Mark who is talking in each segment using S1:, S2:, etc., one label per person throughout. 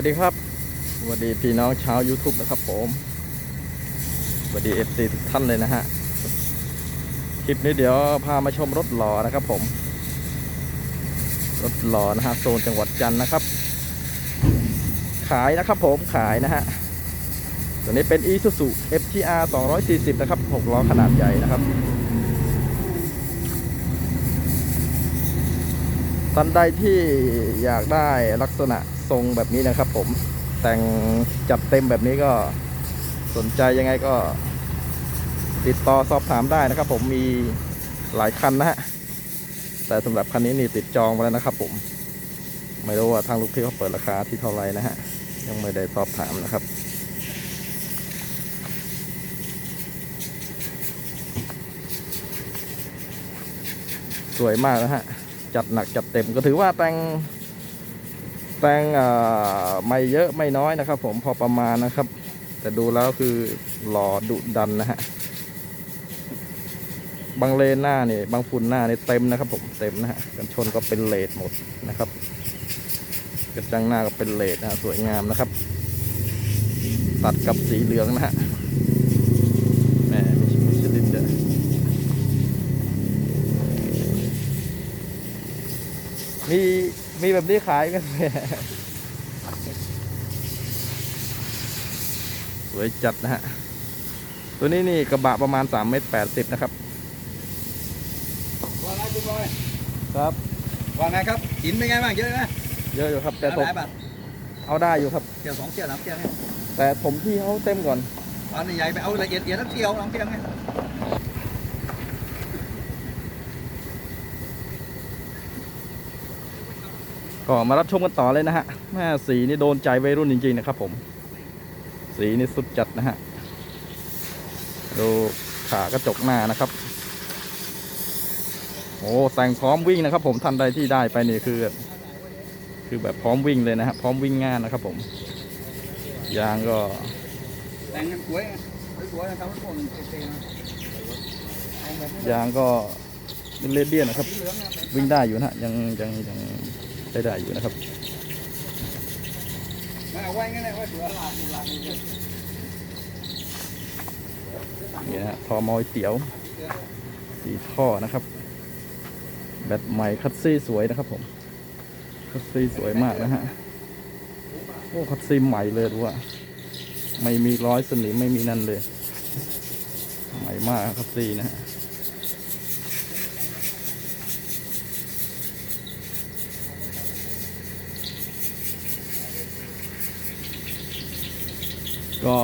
S1: วัสดีครับสวัสดีพี่น้องชาว YouTube นะครับผมสวัสดีเอฟซีทุกท่านเลยนะฮะ คลิปนี้เดี๋ยวพามาชมรถหล่อนะครับผม รถหล่อนะฮะโซนจังหวัดจันทร์นะครับ ขายนะครับผมขายนะฮะ ตัวนี้เป็น Isuzu FTR 240 นะครับ 6 ล้อขนาดใหญ่นะครับ ท่านใดที่อยากได้ลักษณะทรงแบบนี้นะครับ ผมแต่งจัดเต็มแบบนี้ก็สนใจยังไงก็ ติดต่อสอบถามได้นะครับ ผมมีหลายคันนะฮะแต่สำหรับคันนี้นี่ติดจองมาแล้วนะครับ ผม ไม่รู้ว่าทางลูกพี่เขาเปิดราคาที่เท่าไหร่นะฮะยังไม่ได้สอบถามนะครับสวยมากนะฮะ จัดหนักจัดเต็มก็ถือว่าแตงแตงไม่เยอะไม่น้อยนะครับ ผมพอประมาณนะครับ แต่ดูแล้วคือหล่อดุดันนะฮะบางเลนหน้านี่บางฝุ่นหน้านี่เต็มนะครับผมเต็มนะฮะกันชนก็เป็นเลดหมดนะครับกระจังหน้าก็เป็นเลดนะฮะสวยงามนะครับ ตัดกับสีเหลืองนะฮะ มีมีแบบนี้ขายกันไหมสวยจัดนะฮะ ตัวนี้นี่กระบะประมาณ3เมตร80 นะครับ
S2: ว่าไงคุณบอย
S1: ครับ
S2: ว่าไงครับหินเป็นไงบ้างเยอะไหม
S1: เยอะอยู่ครับ แต่
S2: เอา
S1: ผม
S2: หลายบาท
S1: เอาได้อยู่ครับ
S2: เที่ยวสองเที่ยวสามเที่ยวไง
S1: แต่ผมที่เขาเต็มก่อน
S2: ตอนใหญ่ๆไปเอาละเอียดเอียดทั้งเที่ยวสองเที่ยวไง
S1: ก็มารับชมกันต่อเลยนะฮะแม่สีนี่โดนใจวัยรุ่นจริงๆนะครับผม สีนี่สุดจัดนะฮะ ดูขากระจกหน้านะครับ โอ้แต่งพร้อมวิ่งนะครับ ผมทันใดที่ได้ไปนี่คือ คือแบบพร้อมวิ่งเลยนะฮะ พร้อมวิ่งงานนะครับผม ยางก็
S2: แต่งกันสวยสวยๆทำให้พวกมันเท่ๆนะแต่งแบบนี้
S1: ยางก็เป็นเลเดียนนะครับ วิ่งได้อยู่นะฮะยังยังยัง ใช้ได้อยู่นะครับ
S2: นี่นะ
S1: ฮะทอมอยเตี๋ยวสีท่อนะครับ แบตใหม่คัตซี่สวยนะครับผมคัตซี่สวยมากนะฮะโอ้คัตซี่ใหม่เลยดูว่าไม่มีร้อยสนิมไม่มีนั่นเลย ใหม่มากคัตซี่นะฮะ ก็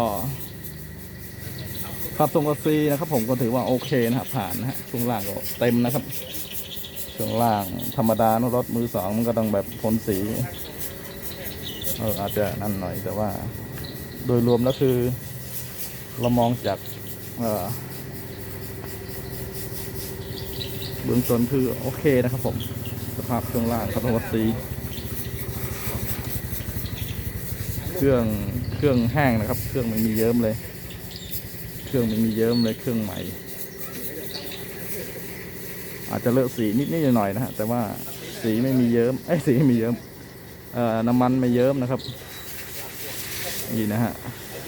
S1: ขับทรงคัตซี่นะครับ ผมก็ถือว่าโอเคนะครับผ่านนะฮะช่วงล่างก็เต็มนะครับ ช่วงล่างธรรมดานะรถมือสองมันก็ต้องแบบพ่นสีเอออาจจะนั่นหน่อยแต่ว่า โดยรวมแล้วคือ เรามองจากเออเบื้องต้นคือโอเคนะครับผม สภาพช่วงล่างขับรถสีเครื่อง รื่องแห้งนะครับ เครื่องไม่มีเยิ้มเลย เครื่องไม่มีเยิ้มเลยเครื่องใหม่ อาจจะเลอะสีนิดนิดหน่อยนะฮะแต่ว่าสีไม่มีเยิ้มไอ้สีไม่มีเยิ้มเอ่อน้ำมันไม่เยิ้มนะครับนี่นะฮะ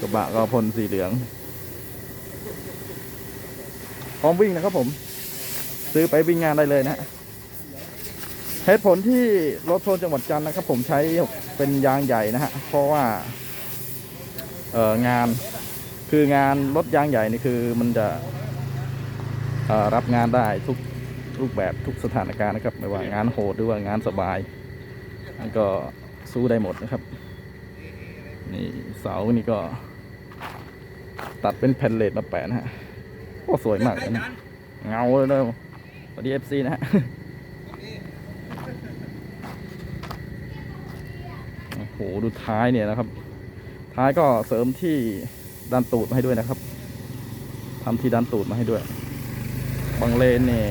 S1: กระบะก็พ่นสีเหลืองพร้อมวิ่งนะครับผม ซื้อไปวิ่งงานได้เลยนะฮะเหตุผลที่รถโซนจังหวัดจันทร์นะครับ ผมใช้เป็นยางใหญ่นะฮะเพราะว่า งานคืองานรถยางใหญ่นี่คือมันจะรับงานได้ทุกรูปแบบทุกสถานการณ์นะครับ ไม่ว่างานโหดหรือว่างานสบายมันก็สู้ได้หมดนะครับ นี่เสานี่ก็ ตัดเป็นแผ่นเลดมาแปะนะฮะโอ้สวยมากเลยนะเงาเลยนะสวัสดีเอฟซีนะฮะโอ้โหดูท้ายเนี่ยนะครับ ท้ายก็เสริมที่ดันตูดมาให้ด้วยนะครับทำที่ดันตูดมาให้ด้วย บางเลนเนี่ย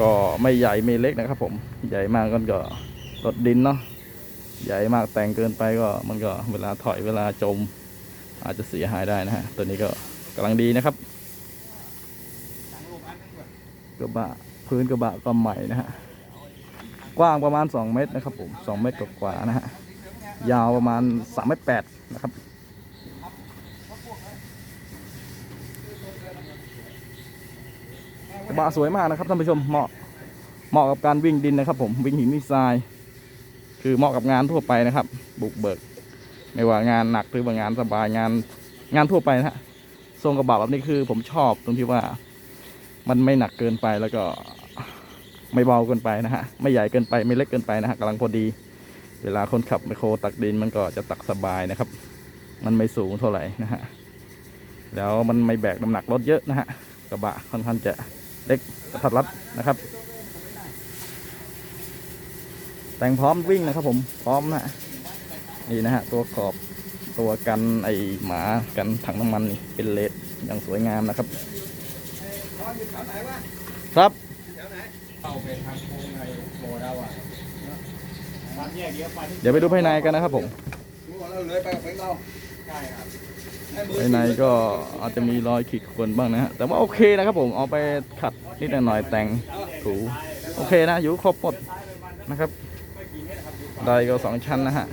S1: ก็ไม่ใหญ่ไม่เล็กนะครับ ผม ใหญ่มากก็ก็รถดินเนาะ ใหญ่มากแต่งเกินไปก็มันก็เวลาถอยเวลาจม อาจจะเสียหายได้นะฮะ ตัวนี้ก็กำลังดีนะครับกระบะพื้นกระบะก็ใหม่นะฮะ กว้างประมาณ 2 เมตรนะครับผม 2 เมตรกว่านะฮะ ยาวประมาณสามเมตรแปดนะครับ กระบะสวยมากนะครับท่านผู้ชมเหมาะเหมาะกับการวิ่งดินนะครับผมวิ่งหินวิ่งทราย คือเหมาะกับงานทั่วไปนะครับ บุกเบิก ไม่ว่างานหนักหรือว่างานสบายงานงานทั่วไปนะฮะทรงกระบะแบบนี้คือผมชอบตรงที่ว่ามันไม่หนักเกินไปแล้วก็ไม่เบาเกินไปนะฮะ ไม่ใหญ่เกินไปไม่เล็กเกินไปนะฮะกำลังพอดี เวลาคนขับไมโครตักดินมันก็จะตักสบายนะครับ มันไม่สูงเท่าไหร่นะฮะ แล้วมันไม่แบกน้ำหนักรถเยอะนะฮะ กระบะค่อนข้างจะเล็กกระทัดรัดนะครับ แต่งพร้อมวิ่งนะครับ ผมพร้อมนะฮะนี่นะฮะตัวขอบตัวกันไอหมากันถังน้ำมันนี่เป็นเลดอย่างสวยงามนะครับ ครับ
S2: เข้าไปทางโค้งในโบเราอะมันแยกเยอะไป
S1: เดี๋ยวไปดูภายในกันนะครับผม
S2: รู้ว่าเราเลยไปกับเพลงเราใช่ครับ
S1: ภายในก็อาจจะมีรอยขีดข่วนบ้างนะฮะแต่ว่าโอเคนะครับผมเอาไปขัดนิดหน่อยแต่งถูโอเคนะอยู่ครบหมดนะครับไดก็สองชั้นนะฮะ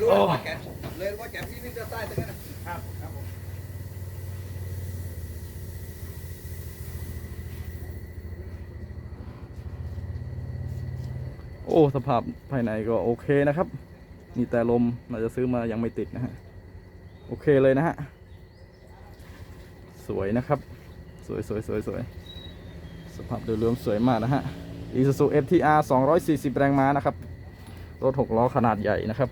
S2: รู้ว่าแกเลยว่าแกพี่นี่จะใต้ตรงนั้นครับครับผม
S1: โอ้ สภาพภายในก็โอเคนะครับ มีแต่ลมเราจะซื้อมายังไม่ติดนะฮะ โอเคเลยนะฮะ สวยนะครับ สวยสวยสวยสวยสภาพโดยรวมสวยมากนะฮะ Isuzu FTR 240 แรงม้านะครับ รถ 6 ล้อขนาดใหญ่นะครับ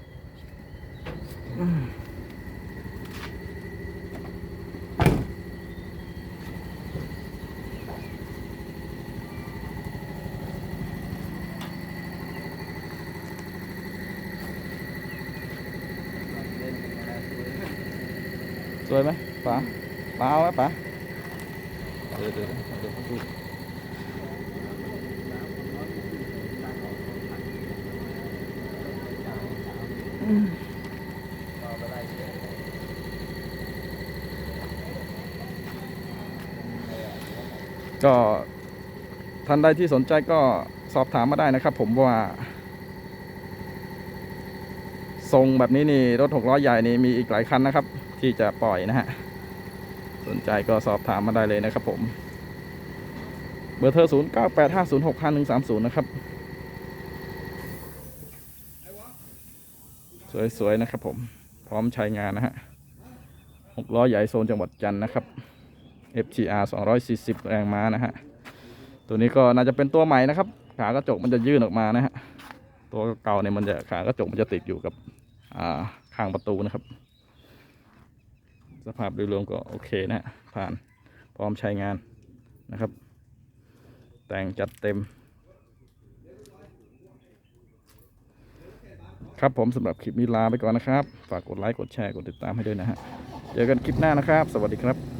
S1: สวยไหมป๋าป๋าเอาไหมป๋าเดี๋ยวเดี๋ยวเดี๋ยวดูก็ท่านใดที่สนใจก็สอบถามมาได้นะครับ ผมว่า ทรงแบบนี้นี่รถหกล้อใหญ่นี่มีอีกหลายคันนะครับ ที่จะปล่อยนะฮะสนใจก็สอบถามมาได้เลยนะครับผม เบอร์โทร0 9 8 5 0 6 5 1 3 0นะครับ สวยๆนะครับผม พร้อมใช้งานนะฮะหกล้อใหญ่โซนจังหวัดจันทร์นะครับ FTR 240 แรงม้านะฮะ ตัวนี้ก็น่าจะเป็นตัวใหม่นะครับ ขากระจกมันจะยื่นออกมานะฮะ ตัวเก่าเนี่ยมันจะขากระจกมันจะติดอยู่กับ ข้างประตูนะครับ สภาพโดยรวมก็โอเคนะ ผ่านพร้อมใช้งานนะครับ แต่งจัดเต็ม ครับผมสำหรับคลิปนี้ลาไปก่อนนะครับ ฝากกดไลค์ กดแชร์ กดติดตามให้ด้วยนะฮะ เจอกันคลิปหน้านะครับ สวัสดีครับ